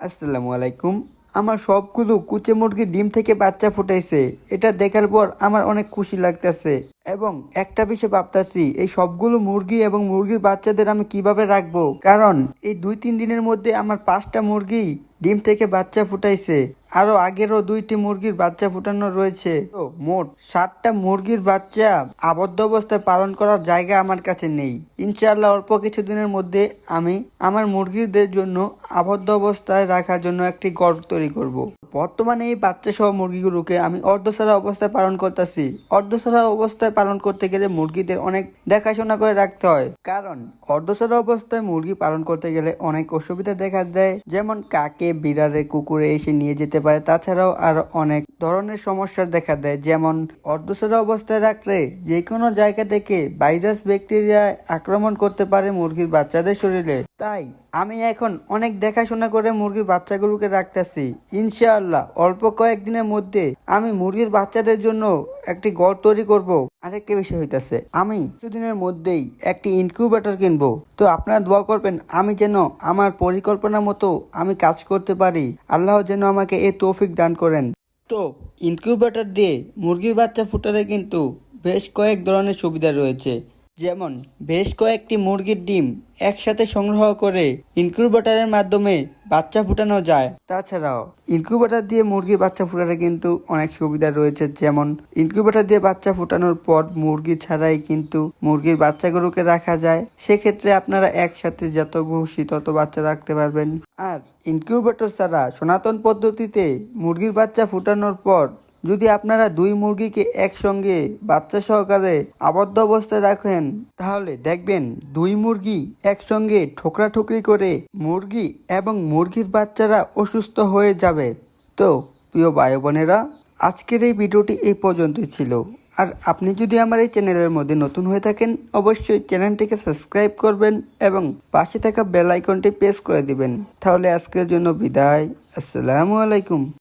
আসসালামু আলাইকুম। আমার সবগুলো কুচে মুরগির ডিম থেকে বাচ্চা ফুটাইছে। এটা দেখার পর আমার অনেক খুশি লাগতেছে। এবং একটা বিষয় ভাবতেছি, এই সবগুলো মুরগি এবং মুরগির বাচ্চাদের আমি কীভাবে রাখব? কারণ এই দুই তিন দিনের মধ্যে আমার পাঁচটা মুরগি ডিম থেকে বাচ্চা ফুটাইছে। আরও আগেরও দুইটি মুরগির বাচ্চা ফুটানো রয়েছে। তো মোট সাতটা মুরগির বাচ্চা আবদ্ধ অবস্থায় পালন করার জায়গা আমার কাছে নেই। ইনশাআল্লাহ অল্প কিছুদিনের মধ্যে আমি আমার মুরগিদের জন্য আবদ্ধ অবস্থায় রাখার জন্য একটি গড় তৈরি করব। বর্তমানে এই বাচ্চা সহ মুরগিগুলোকে আমি অর্ধসারা অবস্থায় পালন করতেছি। অর্ধসারা অবস্থায় পালন করতে গেলে মুরগিদের অনেক দেখাশোনা করে রাখতে হয়। কারণ অর্ধসারা অবস্থায় মুরগি পালন করতে গেলে অনেক অসুবিধা দেখা দেয়। যেমন কাকে, বিড়ালে, কুকুরে এসে নিয়ে যেতে পারে তাছাড়াও আর অনেক ধরনের সমস্যার দেখা দেয়, যেমন অর্ধসারা অবস্থায় রাখলে যে কোনো জায়গা থেকে ভাইরাস ব্যাকটেরিয়া আক্রমণ করতে পারে মুরগির বাচ্চাদের শরীরে। তাই আমি এখন অনেক দেখাশোনা করে মুরগির বাচ্চাগুলোকে রাখতেছি। ইনশাআল্লাহ, অল্প কয়েকদিনের মধ্যে আমি মুরগির বাচ্চাদের জন্য একটি গড় তৈরি করব। আরেকটি বিষয় হইতেছে, আমি কিছুদিনের মধ্যেই একটি ইনকিউবেটর কিনবো। তো আপনারা দোয়া করবেন, আমি যেন আমার পরিকল্পনা মতো আমি কাজ করতে পারি। আল্লাহ যেন আমাকে এ তৌফিক দান করেন। তো ইনকিউবেটর দিয়ে মুরগির বাচ্চা ফুটারে কিন্তু বেশ কয়েক ধরনের সুবিধা রয়েছে। যেমন বেশ কয়েকটি মুরগির ডিম একসাথে সংগ্রহ করে ইনকিউবেটরের মাধ্যমে বাচ্চা ফুটানো যায়। তাছাড়াও ইনকিউবেটর দিয়ে মুরগির বাচ্চা ফুটাতে কিন্তু অনেক সুবিধা রয়েছে, যেমন ইনকিউবেটর দিয়ে বাচ্চা ফুটানোর পর মুরগি ছাড়াই কিন্তু মুরগির বাচ্চাগুলোকে রাখা যায়। সেক্ষেত্রে আপনারা একসাথে যত খুশি তত বাচ্চা রাখতে পারবেন। আর ইনকিউবেটর ছাড়া সনাতন পদ্ধতিতে মুরগির বাচ্চা ফুটানোর পর যদি আপনারা দুই মুরগিকে একসঙ্গে বাচ্চা সহকারে আবদ্ধ অবস্থায় রাখেন, তাহলে দেখবেন দুই মুরগি একসঙ্গে ঠোকরা ঠুকরি করে মুরগি এবং মুরগির বাচ্চারা অসুস্থ হয়ে যাবে। তো, প্রিয় ভাই বোনেরা আজকের এই ভিডিওটি এই পর্যন্তই ছিল। আর আপনি যদি আমার এই চ্যানেলের মধ্যে নতুন হয়ে থাকেন, অবশ্যই চ্যানেলটিকে সাবস্ক্রাইব করবেন এবং পাশে থাকা বেল আইকনটি প্রেস করে দিবেন। তাহলে আজকের জন্য বিদায়। আসসালামু আলাইকুম।